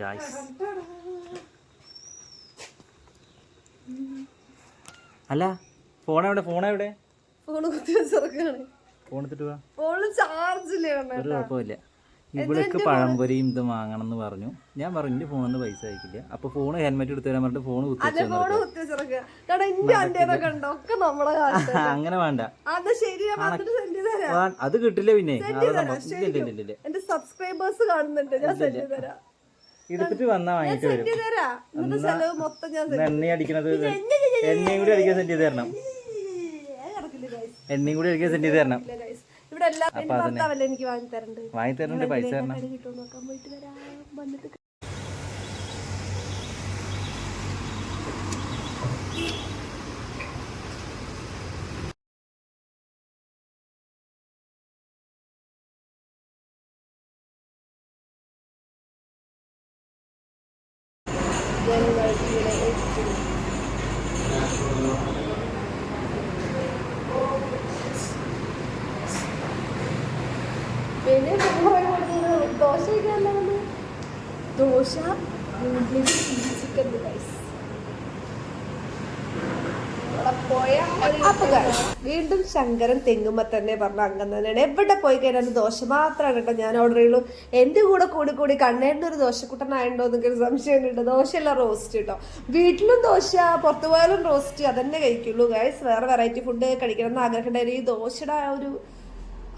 Guys അല്ല phone എവിടെ? Phone എവിടെ? ഫോൺ ഫോൺ എടുത്തിട്ട് വാ. ഒരു കുഴപ്പമില്ല. ഇവിടേക്ക് പഴംപൊരിയും ഇത് വാങ്ങണം എന്ന് പറഞ്ഞു. ഞാൻ പറഞ്ഞു എന്റെ ഫോണിൽ നിന്ന് പൈസ അയക്കില്ല. അപ്പൊ ഫോൺ ഹെൽമെറ്റ് എടുത്തു തരാൻ പറഞ്ഞിട്ട് ഫോൺ കുത്തി അതെ ഫോണ് കുത്തി വെച്ചിറക്കുക കാരണം എന്റെ അന്റേതൊക്കെ ഉണ്ടോ ഒക്കെ നമ്മളെ കാലത്ത്. അങ്ങനെ വേണ്ട. അത് കിട്ടില്ല പിന്നെ. സബ്സ്ക്രൈബേഴ്സ് കാണുന്നുണ്ട്. ഞാൻ എടുത്തിട്ട് വന്നാ വാങ്ങിട്ട് വരും. എണ്ണ അടിക്കണത് എണ്ണയും കൂടി അടിക്കാൻ സെൻഡ് ചെയ്ത് തരണം. എണ്ണയും കൂടി അടിക്കാൻ സെൻഡ് ചെയ്ത് തരണം. അപ്പൊ എനിക്ക് വാങ്ങി തരണ്ട് പൈസ തരണ്ടേ പൈസ തരണം കട കിട്ടുമോ നോക്കാൻ പോയിട്ട് വരാം വന്നിട്ട് ജനങ്ങൾക്കിടെ ഏറ്റവും പിന്നെ ദോശ കഴിക്കാനുള്ള ദോശ ചിക്കൻ റൈസ് അപ്പൊ വീണ്ടും ശങ്കരൻ തെങ്ങുമ്പോ തന്നെ പറഞ്ഞ അംഗം തന്നെയാണ് എവിടെ പോയി കഴിഞ്ഞാലും ദോശ മാത്രമാണ് കേട്ടോ ഞാൻ ഓർഡർ ചെയ്യുള്ളൂ. എന്റെ കൂടെ കൂടി കൂടി കണ്ണേണ്ട ഒരു ദോശക്കുട്ടനായുണ്ടോ എന്നൊക്കെ ഒരു സംശയമുണ്ട് ദോശയല്ല റോസ്റ്റ് കേട്ടോ. വീട്ടിലും ദോശ പുറത്തു പോയാലും റോസ്റ്റ് അതന്നെ കഴിക്കുള്ളൂ. ഗൈസ് വേറെ വെറൈറ്റി ഫുഡ് കഴിക്കണം എന്ന് ആഗ്രഹം ഉണ്ടായിരുന്നു ഈ ദോശയുടെ ആ ഒരു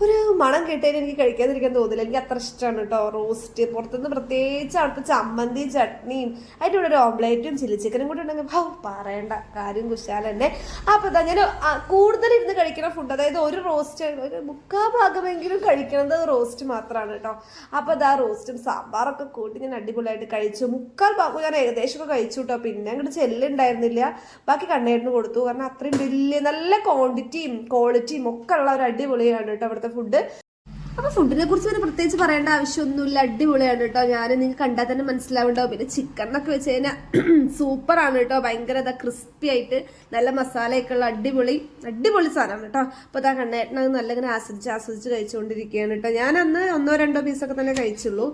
ഒരു മണം കേട്ടതിന് എനിക്ക് കഴിക്കാതിരിക്കാൻ തോന്നില്ല. എനിക്ക് അത്ര ഇഷ്ടമാണ് കേട്ടോ റോസ്റ്റ് പുറത്തുനിന്ന് പ്രത്യേകിച്ച് അവിടുത്തെ ചമ്മന്തി ചട്നിയും അതിന്റെ കൂടെ ഒരു ഓംലേറ്റും ചില്ലി ചിക്കനും കൂടി ഉണ്ടെങ്കിൽ ഹൗ പറയണ്ട. കാര്യം കുശാല തന്നെ അപ്പോൾ ഞാൻ കൂടുതൽ ഇരുന്ന് കഴിക്കുന്ന ഫുഡ് അതായത് ഒരു റോസ്റ്റ് ഒരു മുക്കാ ഭാഗമെങ്കിലും കഴിക്കുന്നത് റോസ്റ്റ് മാത്രമാണ് കേട്ടോ അപ്പോൾ ഇതാ റോസ്റ്റും സാമ്പാറൊക്കെ കൂട്ടി ഞാൻ അടിപൊളിയായിട്ട് കഴിച്ചു. മുക്കാൽ ഭാഗം ഞാൻ ഏകദേശമൊക്കെ കഴിച്ചു കേട്ടോ പിന്നെ അങ്ങോട്ട് ചെല്ലുണ്ടായിരുന്നില്ല. ബാക്കി കണ്ണേട്ടിന് കൊടുത്തു. കാരണം അത്രയും വലിയ നല്ല ക്വാണ്ടിറ്റിയും ക്വാളിറ്റിയും ഒക്കെ ഉള്ള ഒരു അടിപൊളിയാണ് കേട്ടോ അവിടുത്തെ ഫുഡ് അപ്പൊ ഫുഡിനെ കുറിച്ച് പിന്നെ പ്രത്യേകിച്ച് പറയേണ്ട ആവശ്യമൊന്നുമില്ല. അടിപൊളിയാണ് കേട്ടോ. ഞാൻ നിങ്ങൾക്ക് കണ്ടാൽ തന്നെ മനസ്സിലാവുണ്ടാവും. പിന്നെ ചിക്കൻ എന്നൊക്കെ വെച്ച് കഴിഞ്ഞാൽ സൂപ്പറാണ് കേട്ടോ. ഭയങ്കര ഇതാ ക്രിസ്പി ആയിട്ട് നല്ല മസാലയൊക്കെ ഉള്ള അടിപൊളി അടിപൊളി സാധനമാണ് കേട്ടോ. അപ്പൊ ഇതാ കണ്ണേട്ടനത് നല്ല ഇങ്ങനെ ആസ്വദിച്ച് ആസ്വദിച്ച് കഴിച്ചുകൊണ്ടിരിക്കുകയാണ് കേട്ടോ. ഞാൻ അന്ന് ഒന്നോ രണ്ടോ പീസൊക്കെ തന്നെ കഴിച്ചുള്ളൂ.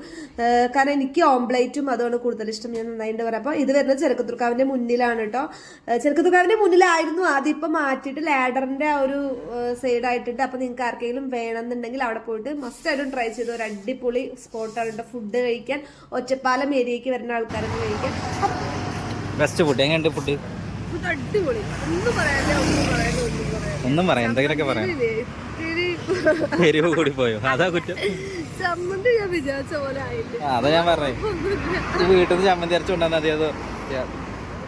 കാരണം എനിക്ക് ഓംപ്ലേറ്റും അതുമാണ് കൂടുതൽ ഇഷ്ടം. ഞാൻ നന്നായിട്ട് പറയാം. അപ്പോൾ ഇത് വരുന്നത് ചെറുക്കത്തുർക്കാവിന്റെ മുന്നിലാണ് കേട്ടോ. ഏഹ് ചെറുക്കത്തുർക്കാവിന്റെ മുന്നിലായിരുന്നു. ആദ്യം ഇപ്പം മാറ്റിയിട്ട് ലാഡറിന്റെ ആ ഒരു സൈഡായിട്ടിട്ട് അപ്പോൾ നിങ്ങൾക്ക് ആർക്കെങ്കിലും വേണമെന്നുണ്ടെങ്കിൽ അവിടെ പോയിട്ട് മസ്റ്റ് ആയിട്ടും ട്രൈ ചെയ്ത്. ഒരു അടിപൊളി സ്പോട്ടാണ് കേട്ടോ. ഫുഡ് കഴിക്കാൻ. ഒറ്റപ്പാലം ഏരിയയ്ക്ക് വരുന്ന ആൾക്കാരൊക്കെ കഴിക്കാൻ. ബെസ്റ്റ് ഫുഡ് എങ്ങനെയുണ്ട് ഫുഡ് അടിപൊളി. ഒന്നും പറയാനില്ല. ഒന്നും പറയാനില്ല. ഒന്നും പറയാനില്ല. ഒന്നും പറയാം എന്തെങ്കിലുമൊക്കെ പറയാം. എരിവ് കൂടി പോയോ അതാ കുറ്റം. ചമ്മന്തി ഞാൻ വിചാരിച്ച പോലെ ആയില്ല? അതാ ഞാൻ പറഞ്ഞേ. വീട്ടിൽ നിന്ന് ചമ്മന്തി അരച്ചുകൊണ്ടാന്ന് അതോ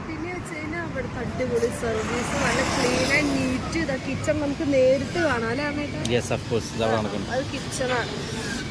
പിന്നെ വെച്ച് കഴിഞ്ഞാൽ അവിടുത്തെ അടിപൊളി സർവീസ് നല്ല ക്ലീൻ ആൻഡ് നീറ്റ് കിച്ചൺ നമുക്ക് നേരിട്ട് കാണാം അല്ലേ അത് കിച്ചണാണ് അപ്പൊ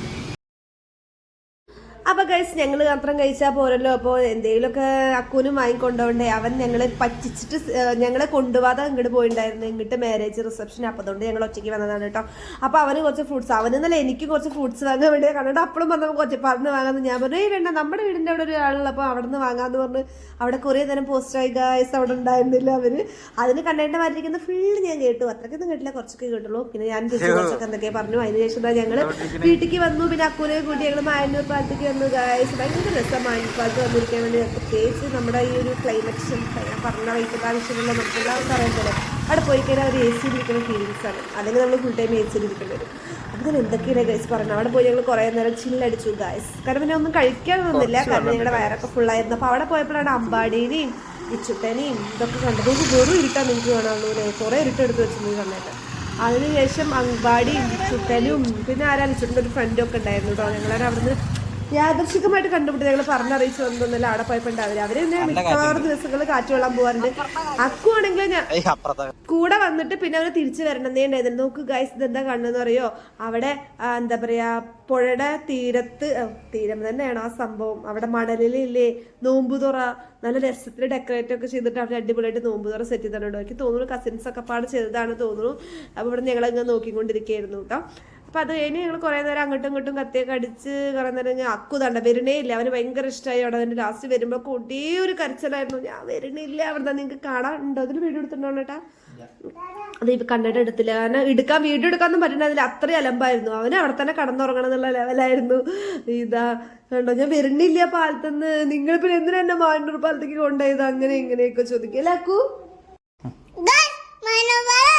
കഴിച്ച് ഞങ്ങൾ മാത്രം കഴിച്ചാൽ പോരല്ലോ. അപ്പോൾ എന്തെങ്കിലുമൊക്കെ അക്കൂനും വാങ്ങിക്കൊണ്ടോണ്ടേ അവൻ ഞങ്ങളെ പറ്റിച്ചിട്ട് ഞങ്ങളെ കൊണ്ടുപോകാതെ ഇങ്ങോട്ട് പോയിണ്ടായിരുന്നു. ഇങ്ങോട്ട് മാരേജ് റിസപ്ഷൻ അപ്പോൾ അതുകൊണ്ട് ഞങ്ങൾ ഒറ്റയ്ക്ക് വന്നതാണ് കേട്ടോ. അപ്പോൾ അവന് കുറച്ച് ഫ്രൂട്ട്സ് അവന് എന്നല്ല എനിക്ക് കുറച്ച് ഫ്രൂട്ട്സ് വാങ്ങാൻ വേണ്ടി കണ്ടിട്ട് അപ്പോഴും വന്നപ്പോൾ കുറച്ച് പറഞ്ഞ് വാങ്ങാമെന്ന് ഞാൻ പറഞ്ഞു ഏയ് വേണ്ട. നമ്മുടെ വീടിന്റെ അവിടെ ഒരു ആളുള്ളപ്പോൾ അവിടെ നിന്ന് വാങ്ങാമെന്ന് പറഞ്ഞ് അവിടെ കുറേ നേരം പോസ്റ്റായി ഗായ്സ് അവിടെ ഉണ്ടായിരുന്നില്ല അവർ. അതിന് കണ്ടേണ്ട മാറ്റിരിക്കുന്ന ഫുള്ള് ഞാൻ കേട്ടു. അത്രയ്ക്കൊന്നും കേട്ടില്ല. കുറച്ചൊക്കെ കേട്ടുള്ളൂ. പിന്നെ ഞാൻ തിരിച്ച് കുറച്ചൊക്കെ എന്തൊക്കെ പറഞ്ഞു. അതിനുശേഷം ഞങ്ങൾ വീട്ടിലേക്ക് വന്നു. പിന്നെ അക്കൂനെ കൂട്ടി ഞങ്ങൾ മായന്നൂർ പാലത്തേക്ക് വന്നു ഗായ്സ് ഭയങ്കര രസമാണ് ഇപ്പോൾ അത് വന്നിരിക്കാൻ വേണ്ടി പ്രത്യേകിച്ച് നമ്മുടെ ഈ ഒരു ക്ലൈമറ്റ് ഞാൻ പറഞ്ഞ വൈകിട്ട് ആവശ്യമുള്ള നമുക്കെല്ലാവർക്കും അറിയാൻ അവിടെ പോയി കഴിഞ്ഞാൽ ഒരു എ സി ഇരിക്കുന്ന ഫീലിങ്സ് ആണ്. അല്ലെങ്കിൽ നമ്മൾ ഫുൾ ടൈം എ സി ഇരിക്കേണ്ടി വരും. അപ്പോൾ ഇതിന് എന്തൊക്കെയാണ് ഗൈസ് പറഞ്ഞത് അവിടെ പോയി ഞങ്ങൾ കുറേ നേരം ചില്ലടിച്ചു ഗൈസ് കാരണം പിന്നെ ഒന്നും കഴിക്കാൻ നിന്നില്ല. കാരണം ഞങ്ങളുടെ വയറൊക്കെ ഫുള്ളായിരുന്നു അപ്പോൾ അവിടെ പോയപ്പോഴാണ് അമ്പാടീനെയും ഇച്ചുട്ടനെയും ഇതൊക്കെ കണ്ടത്. ഇത് വെറും ഇരുട്ടാ നിങ്ങൾക്ക് വേണമല്ലോ അല്ലേ? കുറേ ഇരുട്ടെടുത്ത് വെച്ചിട്ടുണ്ട് കണ്ടിട്ട് അതിനുശേഷം അമ്പാടിയും ചുട്ടനും പിന്നെ ആരാണ് ചുട്ടന്റെ ഒരു ഫ്രണ്ടും ഒക്കെ ഉണ്ടായിരുന്നു കേട്ടോ. ഞങ്ങളെ അവിടുന്ന് യാദർശികമായിട്ട് കണ്ടുപിടിച്ച് ഞങ്ങൾ പറഞ്ഞറിയിച്ചു വന്നില്ല അവിടെ പോയപ്പോണ്ടാവില്ല അവർ. തന്നെ മിക്കവാറും ദിവസങ്ങൾ കാറ്റ് വെള്ളം പോവാറുണ്ട്. അക്കു ആണെങ്കിൽ ഞാൻ കൂടെ വന്നിട്ട് പിന്നെ അവർ തിരിച്ചു വരണമെന്നേ ഉണ്ടായിരുന്നു നോക്ക് ഗൈസ് ഇതെന്താ കണ്ണെന്ന് പറയോ അവിടെ എന്താ പറയാ പുഴയുടെ തീരത്ത് തീരം തന്നെയാണ് ആ സംഭവം. അവിടെ മണലിലില്ലേ നോമ്പുതുറ നല്ല രസത്തിൽ ഡെക്കറേറ്റ് ഒക്കെ ചെയ്തിട്ട് അവിടെ അടിപൊളിയായിട്ട് നോമ്പുതുറ സെറ്റ് ചെയ്തിട്ടുണ്ട്. എനിക്ക് തോന്നുന്നു കസിൻസ് ഒക്കെ പാട് ചെയ്തതാണ് തോന്നുന്നു. അപ്പോൾ ഇവിടെ ഞങ്ങളങ്ങ് നോക്കിക്കൊണ്ടിരിക്കുകയായിരുന്നു കേട്ടോ അപ്പൊ അത് കഴിഞ്ഞ് ഞങ്ങൾ കുറെ നേരം അങ്ങോട്ടും ഇങ്ങോട്ടും കത്തിയൊക്കെ അടിച്ച് കുറെ നേരം ഞാൻ അക്കു തണ്ട വരണേ ഇല്ല. അവന് ഭയങ്കര ഇഷ്ടമായി അവിടെ അതിന്റെ ലാസ്റ്റ് വരുമ്പോ കൂട്ടേ ഒരു കരച്ചിലായിരുന്നു. ഞാൻ വരണില്ല അവിടെ നിങ്ങൾക്ക് കാണാൻ ഉണ്ടോ? അതിന് വീഡിയോ എടുത്തിട്ടുണ്ടോ ചേട്ടാ അത് ഇപ്പൊ കണ്ടിട്ട് എടുത്തില്ല. കാരണം എടുക്കാൻ വീഡിയോ എടുക്കാനൊന്നും പറ്റുന്നതിൽ അത്രയും അലമ്പായിരുന്നു. അവന് അവിടെ തന്നെ കടന്നുറങ്ങണം എന്നുള്ള ലെവലായിരുന്നു ഇതാ കണ്ടോ? ഞാൻ വരുന്നില്ല പാലത്തുനിന്ന്. നിങ്ങൾ പിന്നെ എന്തിനാ എന്നെ മാനൂർ പാലത്തേക്ക് കൊണ്ടുപോയത്? അങ്ങനെ ഇങ്ങനെയൊക്കെ ചോദിക്കും. അല്ലേ അക്കു? മനോബല